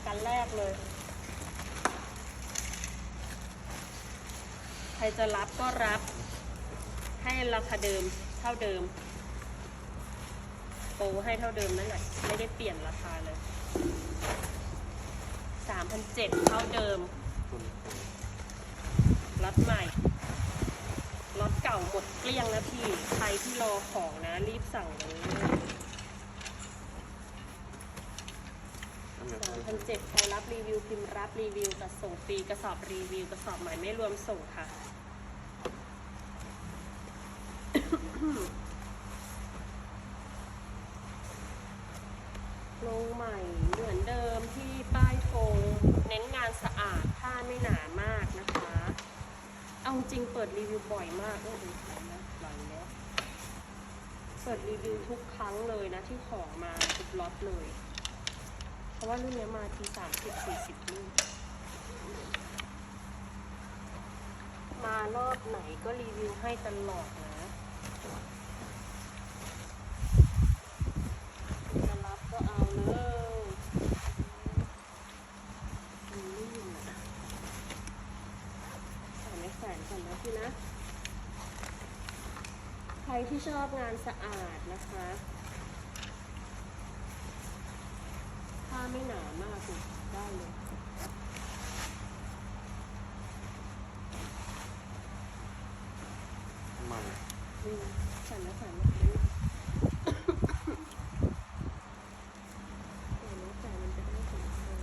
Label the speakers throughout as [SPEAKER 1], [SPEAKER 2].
[SPEAKER 1] ายการแรกเลย ใครจะรับก็รับ ให้ราคาเดิมเท่าเดิม โปรให้เท่าเดิมนั่นแหละไม่ได้เปลี่ยนราคาเลย3,700เท่าเดิมรถใหม่รถเก่าหมดเกลี้ยงนะพี่ ใครที่รอของนะ รีบสั่งเลย พันเจ็ดใครรับรีวิวพิมพ์รับรีวิวกับส่งฟรีกระสอบรีวิวกระสอบใหม่ไม่รวมส่งค่ะ ลงใหม่เหมือนเดิมที่ป้ายโฟงเน้นงานสะอาดผ้าไม่หนามากนะคะ เอาจริงเปิดรีวิวบ่อยมากโอ้โหไหลแล้วไหลแล้วเปิดรีวิวทุกครั้งเลยนะที่ของมาทุกล็อตเลย ราะว่ารุ่นนี้มาทีสามสิบสี่สิบลูกมารอบไหนก็รีวิวให้ตลอดนะจะรับก็เอาเลยมันลื่นอะใส่ไม่แขวนก่อนนะพี่นะ ใครที่ชอบงานสะอาดนะคะผ้า ไม่หนามากเลยได้เลย
[SPEAKER 2] มัน
[SPEAKER 1] อืมใส่แล้วใส่แล้วใส่แล้วใส่แต่มันจะได้สวย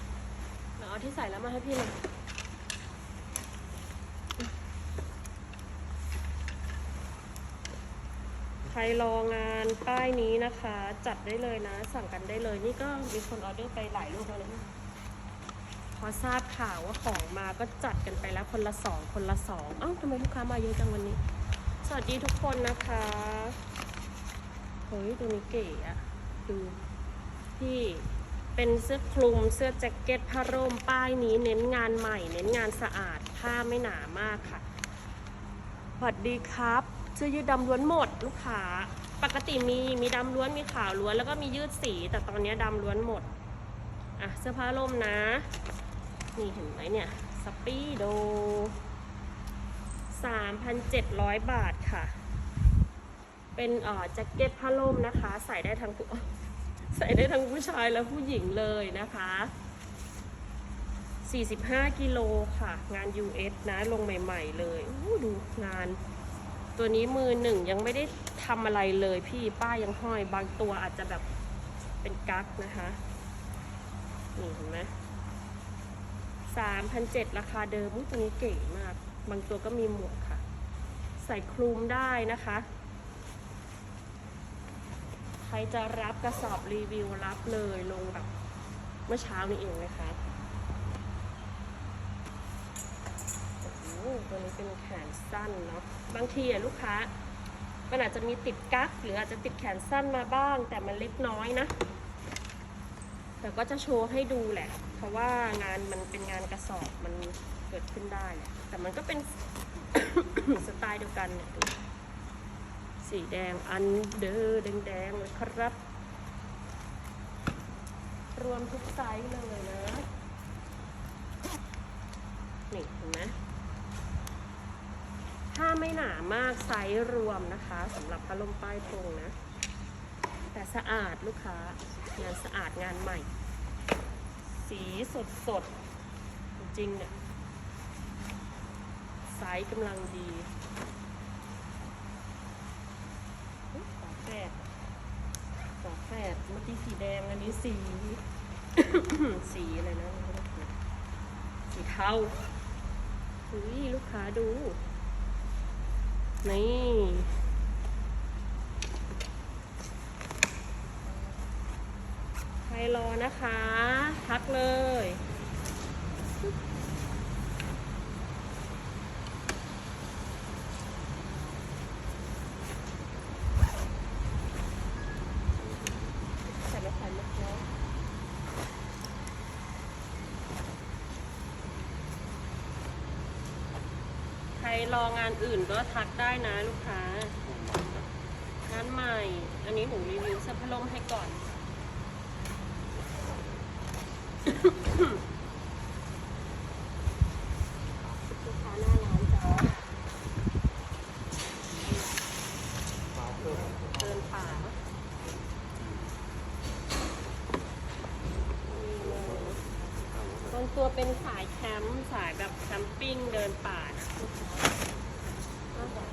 [SPEAKER 1] ๆเราเอาที่ใส่แล้วมาให้พี่เลย ครรองานป้ายนี้นะคะ จัดได้เลยนะ สั่งกันได้เลย นี่ก็มีคนออเดอร์ไปหลายลูกแล้วนะพอทราบข่าวว่าของมาก็จัดกันไปแล้วคนละสองคนละสองเอ้าทำไมลูกค้ามาเยอะจังวันนี้ สวัสดีทุกคนนะคะเฮ้ยตัวนี้เก๋อะดูที่เป็นเสื้อคลุมเสื้อแจ็คเก็ตผ้าร่มป้ายนี้เน้นงานใหม่ เน้นงานสะอาดผ้าไม่หนามากค่ะสวัสดีครับ เสื้อยืดดำล้วนหมดลูกค้า ปกติมีมีดำล้วนมีขาวล้วนแล้วก็มียืดสี แต่ตอนนี้ดำล้วนหมด อะเสื้อผ้าร่มนะ นี่เห็นไหมเนี่ยสปีโด 3,700 บาทค่ะ เป็นอ่อแจ็คเก็ตผ้าล่มนะคะ ใส่ได้ทั้งใส่ได้ทั้งผู้ชายและผู้หญิงเลยนะคะ 45 กิโลค่ะ งาน US นะ ลงใหม่ ๆ เลยดูงาน ตัวนี้มือหนึ่งยังไม่ได้ทำอะไรเลยพี่ป้ายังห้อย บางตัวอาจจะแบบเป็นกั๊กนะคะนี่เห็นไหมสามพันเจ็ดราคาเดิมตัวนี้เก๋มาก บางตัวก็มีหมวกค่ะ ใส่คลุมได้นะคะ ใครจะรับกระสอบรีวิวรับเลยลงแบบเมื่อเช้านี้เองนะคะ ตัวนี้เป็นแขนสั้นเนาะบางทีอะลูกค้า มันอาจจะมีติดกั๊กหรืออาจจะติดแขนสั้นมาบ้าง แต่มันเล็กน้อยนะ แต่ก็จะโชว์ให้ดูแหละ เพราะว่างานมันเป็นงานกระสอบมันเกิดขึ้นได้แหละแต่มันก็เป็นสไตล์เดียวกันเนี่ยสีแดงอันเดอร์แดงๆเลยครับ รวมทุกไซส์เลยนะนี่เห็นไหม ไม่หนามากไซส์รวมนะคะสำหรับพัดลมป้ายตรงนะ แต่สะอาดลูกค้างานสะอาดงานใหม่ สีสดสดๆจริงเนี่ยไซส์กำลังดีอุ๊ยฝาแฝดฝาแฝดเมื่อกี้สีแดงอันนี้สี สีอะไรนะสีเทาอุ้ยลูกค้าดู นี่ใครรอนะคะ ทักเลย ใส่ไม่ใส่ไม่ใส่ใครร อื่นก็ทักได้นะลูกค้าร้านใหม่ อันนี้หนูรีวิวเสื้อผ้าลมให้ก่อน ตัวเป็นสายแคมป์สายแบบแคมปิ้งเดินป่านะลูกค้าเอาแบบ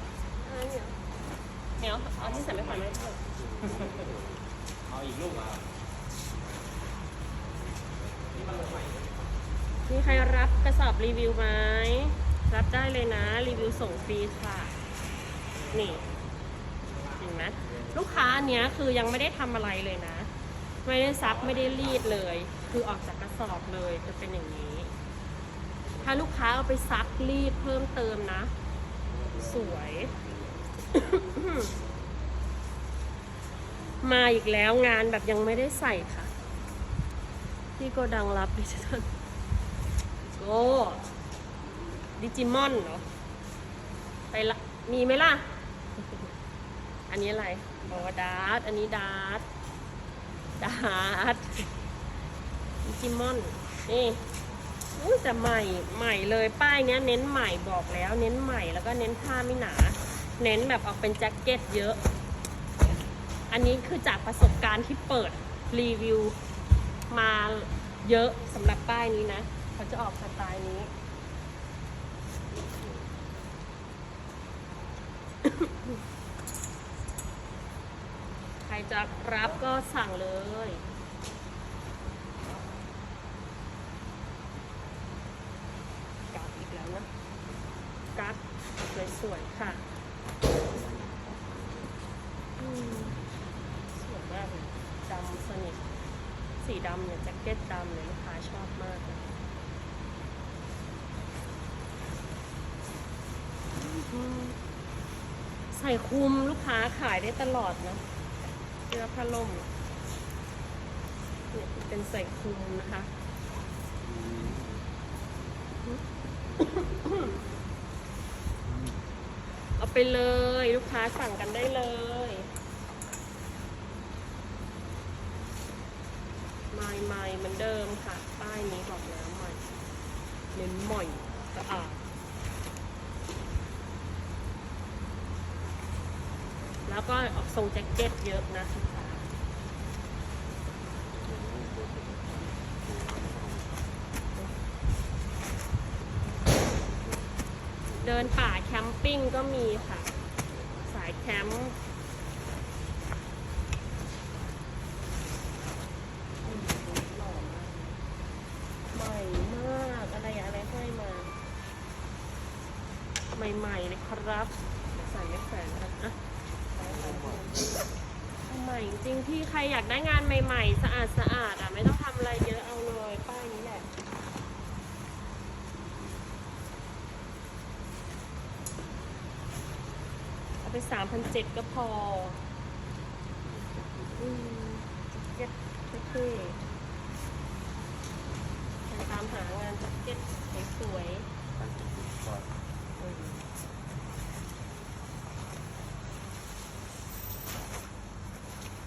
[SPEAKER 1] อันนี้เหรอเหนียวเอาที่ใส่ไม่ผ่านไม่ได้
[SPEAKER 2] เอาอีกลูกอะ
[SPEAKER 1] มีใครรับก รีวิวไหมรับได้เลยนะ รีวิวส่งฟรีค่ะ นี่เห็นไหมลูกค้าอันเนี้ยคือยังไม่ได้ทำอะไรเลยนะ ไม่ได้ซักไม่ได้รีดเลย คือออกจากกระสอบเลยจะเป็นอย่างนี้ ถ้าลูกค้าเอาไปซักรีดเพิ่มเติมนะ สวย มาอีกแล้วงานแบบยังไม่ได้ใส่ค่ะ ที่โกดังรับดิจิทัล โอ้ดิจิมอนเหรอ ไปละ มีไหมล่ะ อันนี้อะไรบอ๋อดาร์ตอันนี้ดาร์ตดาร์ตดิจิมอน นี่อุ้ยแต่ใหม่ ใหม่เลย ป้ายเนี้ยเน้นใหม่บอกแล้ว เน้นใหม่แล้วก็เน้นผ้าไม่หนา เน้นแบบออกเป็นแจ็คเก็ตเยอะ อันนี้คือจากประสบการณ์ที่เปิดรีวิวมาเยอะสำหรับป้ายนี้นะ เขาจะออกสไตล์นี้ ใครจะรับก็สั่งเลยกัดอีกแล้วนะกัดสวยๆค่ะสวยมากเลยดำสนิทสีดำเนี่ยแจ็คเก็ตดำเลยลูกค้าชอบมากเลยอืม ใส่คุมลูกค้าขายได้ตลอดนะเสื้อผ้าล่มเนี่ยเป็นใส่คุมนะคะ เอาไปเลยลูกค้าสั่งกันได้เลยใหม่ใหม่เหมือนเดิมค่ะ ป้ายนี้บอกแล้วใหม่เน้นใหม่สะอาด แล้วก็ออกทรงแจ็คเก็ตเยอะนะลูกค้าเดินป่าแคมปิ้งก็มีค่ะ สายแคมป์ ใหม่มากอะไรอะไรให้มา ใหม่ๆเลยครับเดี๋ยวใส่ไม่แฝงกันอะใหม่จริงที่ใครอยาก ได้งานใหม่ๆ สะอาดสะอาดอะ ไม่ต้องทำอะไรเยอะเอาเลยป้ายนี้แหละ เอาไปสามพันเจ็ดก็พอ อืมแจ็คเก็ตเท่ตามหางานแจ็คเก็ตสวยๆ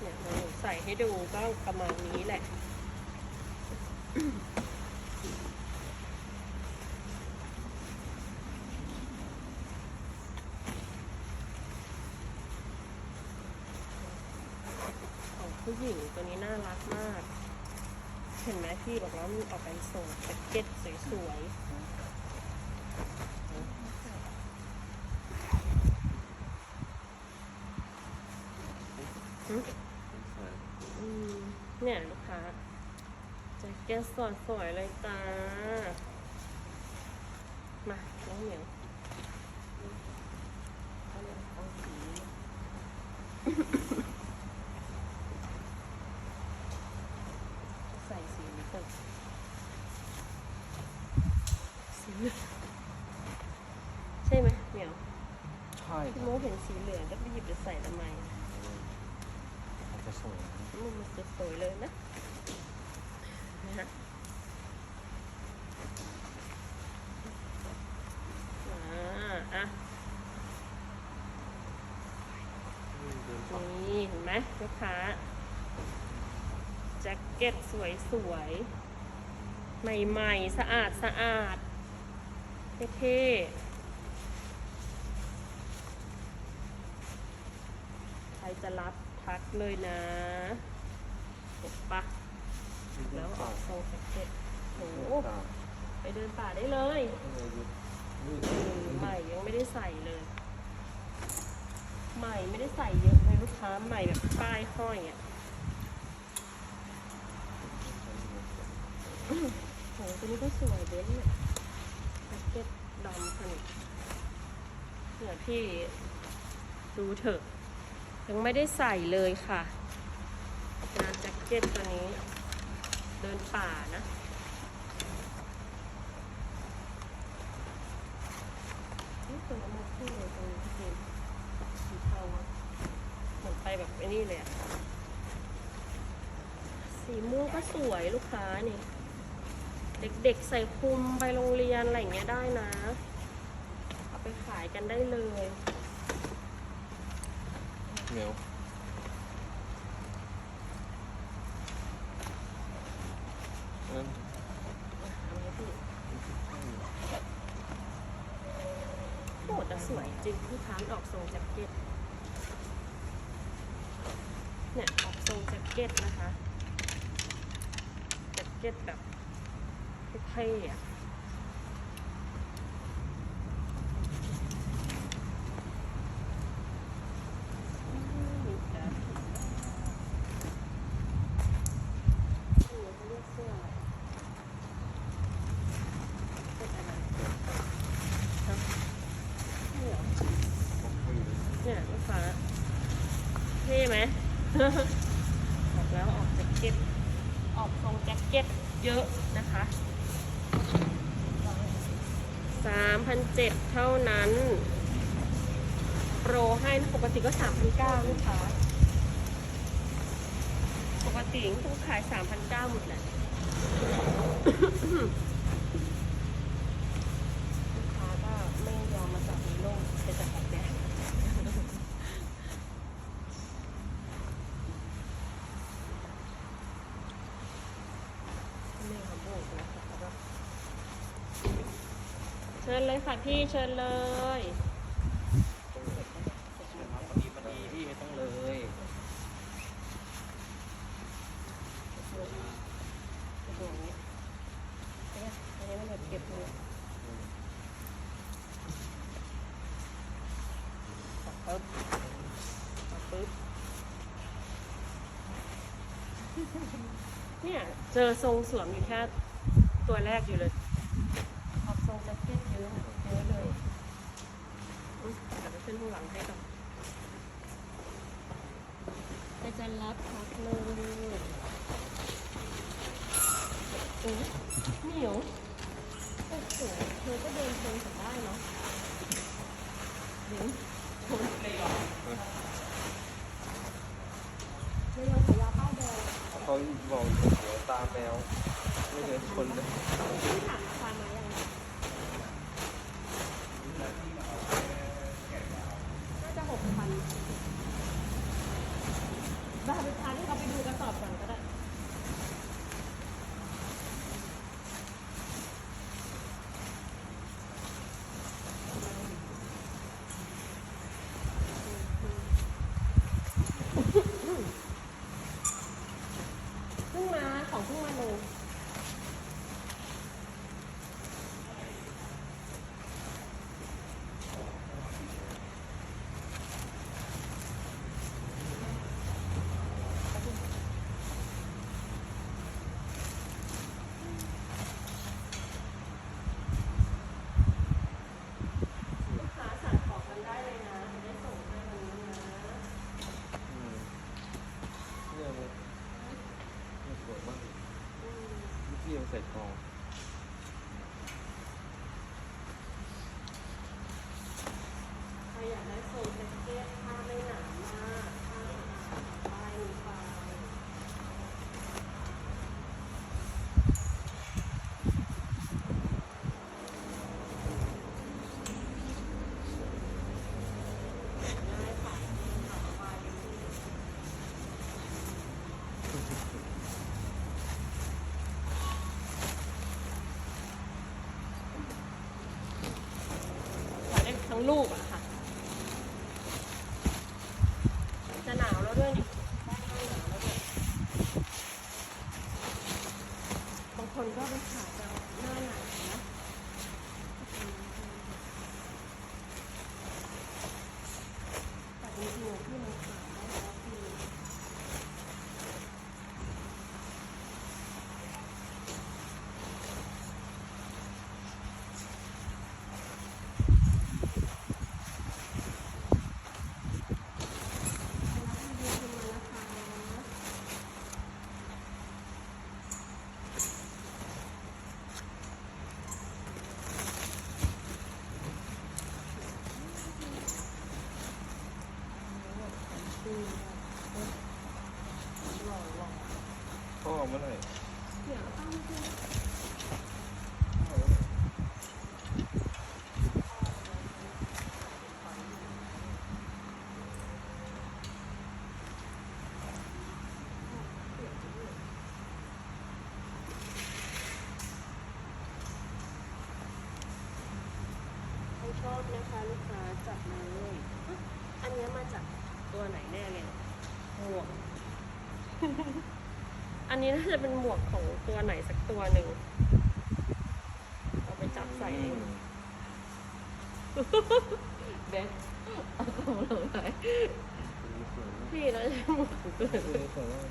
[SPEAKER 1] เนี่ยเรา ให้ดูก็ประมาณนี้แหละ ของผู้หญิงตัวนี้น่ารักมาก เห็นไหมพี่บอกแล้วมันออกเป็นทรงแจ็คเก็ตสวยๆหึอืมเนี่ยลูกค้า แจ็คเก็ตสวยๆเลยจ้า มาน้องเหมียวเอาเลยเอาสีใส่สีนี้ก่อนสีเหลืองใช่ไหมเหมียว
[SPEAKER 2] ใช่ค
[SPEAKER 1] พี่
[SPEAKER 2] รับ
[SPEAKER 1] โมเห็นสีเหลืองก็ไปหยิบจะใส่ทำไม
[SPEAKER 2] มันจะสวยนะ
[SPEAKER 1] มันมันจะสวยเลยนะ นะฮะอ่าอะ
[SPEAKER 2] นี่
[SPEAKER 1] เห็นไหมลูกค้าแจ็คเก็ตสวยสวยๆใหม่ๆ สะอาดสะอาดเท่ๆใครจะรับทักเลยนะเห็นปะ แล้วออกทรงแจ็คเก็ตโห
[SPEAKER 2] เดินป่า
[SPEAKER 1] ไปเดินป่าได้เลยใหม่ยังไม่ได้ใส่เลย ใหม่ไม่ได้ใส่เยอะเลยลูกค้าใหม่แบบป้ายห้อยอะโหตัวนี้ก็สวยเบ้นเนี่ยแจ็คเก็ตดำสนิทเนี่ยพี่ดูเถอะ ยังไม่ได้ใส่เลยค่ะงานแจ็คเก็ตตัวนี้ เดินป่านะ นี่ตัวน้ำมันขึ้นเลยตรงนี้พี่เจมสีเทาอะเหมือนไปแบบไอ้นี่เลยอะสีม่วงก็สวยลูกค้านี่ เด็กๆใส่คุมไปโรงเรียนอะไรอย่างเงี้ยได้นะ เอาไปขายกันได้เลย
[SPEAKER 2] เหนียว
[SPEAKER 1] เอาไหมพี่โอ้แต่ สวยจริงลูกค้ามันออกทรงแจ็คเก็ตเนี่ยออกทรงแจ็คเก็ตนะคะแจ็คเก็ตแบบเท่ๆอะอืมจ้ะนี่เขาเรียกเสื้ออะไรเป็นอะไรฮะนี่เหรอ เนี่ยลูกค้าเท่ไหม บอกแล้วออกแจ็คเก็ต ออกทรงแจ็คเก็ตเยอะนะคะ 3,700 เท่านั้น โปรให้นะปกติก็ 3,900ลูกค้า ปกติ ต้องขาย3,900หมดแหละลูกค้าก็ไม่ยอมมาจับในโลกไปจับแบบเนี้ยนี่ค่ะโบกนะคะเชิญเลยค่ะพี่เชิญเลย
[SPEAKER 2] พอดีพอดีพี่ไม่ต้องเลย
[SPEAKER 1] กระโดดอย่างเงี้ยเนี่ยอันนี้มันแบบเก็บเลย ปึ๊บปึ๊บเนี่ยเจอทรงสวมอยู่แค่ตัวแรกอยู่เลยออกทรงแจ็คเก็ตเยอะอะเยอะเลยอุ๊ยเดี๋ยวไปขึ้นข้างหลังให้ก่อนแต่จะรับพักเลยโอ้ยเหนียวโอ้โหเธอก็เดินชนฉันได้เนาะเดินชนเลยเหรอเรื่องขายาป้ายแดง
[SPEAKER 2] เขา บอกหัวตาแมว ไม่เหมือนคนเลย
[SPEAKER 1] ที่ถามราคามายังน่าจะหกพันบาร์ลูกค้าที่เขาไปดูกระสอบก่อนก็ได้ เพิ่งมาของเพิ่งมาลง ลูกค้าสั่งของกันได้เลยนะจะได้ส่งให้วันนี้นะ
[SPEAKER 2] อืมเนี่ยมันมันสวยมาก
[SPEAKER 1] อืม
[SPEAKER 2] พี่ยัง ใส่ทอง
[SPEAKER 1] ใครอยากได้ส่งแจ็คเก็ตผ้าไม่หนามากผ้าสะอาดป้ายมีปลาย ง่ายค่ะขาสบายเลยขายได้ ทั้งลูกอะค่ะจะหนาวแล้วด้วยนี่บ้านก็หนาวแล้วด้วยบางคนก็ไปขายจะหน้าหนาวนะ นะคะลูกค้าจัดเลยอ๊ะอันเนี้ยมาจากตัวไหนแน่เลยหมวก อันนี้น่าจะเป็นหมวกของตัวไหนสักตัวหนึ่งเอาไปจับใส่เองเบสเอาของลงไป
[SPEAKER 2] สวยมาก
[SPEAKER 1] พี่แล้วจะหมวกของตัวไหน
[SPEAKER 2] สวยสวยมาก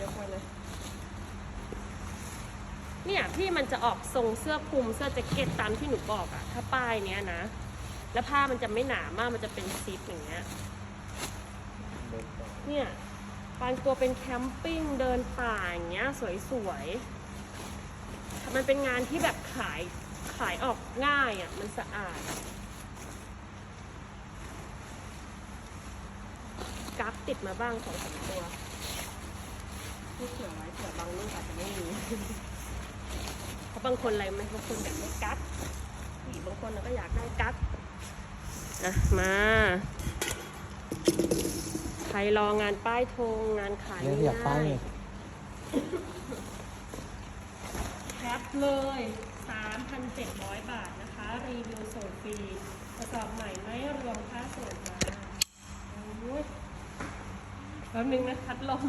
[SPEAKER 1] ยกมาเลย เนี่ยพี่มันจะออกทรงเสื้อคลุมเสื้อแจ็คเก็ตตามที่หนูบอกอะถ้าป้ายเนี้ยนะ แล้วผ้ามันจะไม่หนามากมันจะเป็นซิปอย่างเงี้ย
[SPEAKER 2] เนี่
[SPEAKER 1] ยบางตัวเป็นแคมปิ้งเดินป่าอย่างเงี้ยสวยๆมันเป็นงานที่แบบขายขายออกง่ายอะ่ะมันสะอาด กักติดมาบ้างสองสามตัวที่เผื่อไว้เผื่อบางรุ่นอาจจะไม่มี ราะบางคนอะไรไหมบางคนอยากได้กั๊กผู้หญิงบางคนน่ะก็อยากได้กั๊กนะมา ใครรองานป้ายธงงานขาย
[SPEAKER 2] เนี่ยอยากป้าย
[SPEAKER 1] ง่
[SPEAKER 2] เนี่ย
[SPEAKER 1] แคปเลย 3,700 บาทนะคะ รีวิวส่งฟรีกระสอบใหม่ไม่รวมค่าส่งมาโอ้ยแป๊บนึงนะพัดลม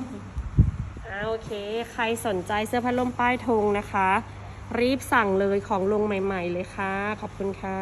[SPEAKER 1] อ่าโอเค ใครสนใจเสื้อพัดลมป้ายธงนะคะ รีบสั่งเลยของลงใหม่ ๆ เลยค่ะ ขอบคุณค่ะ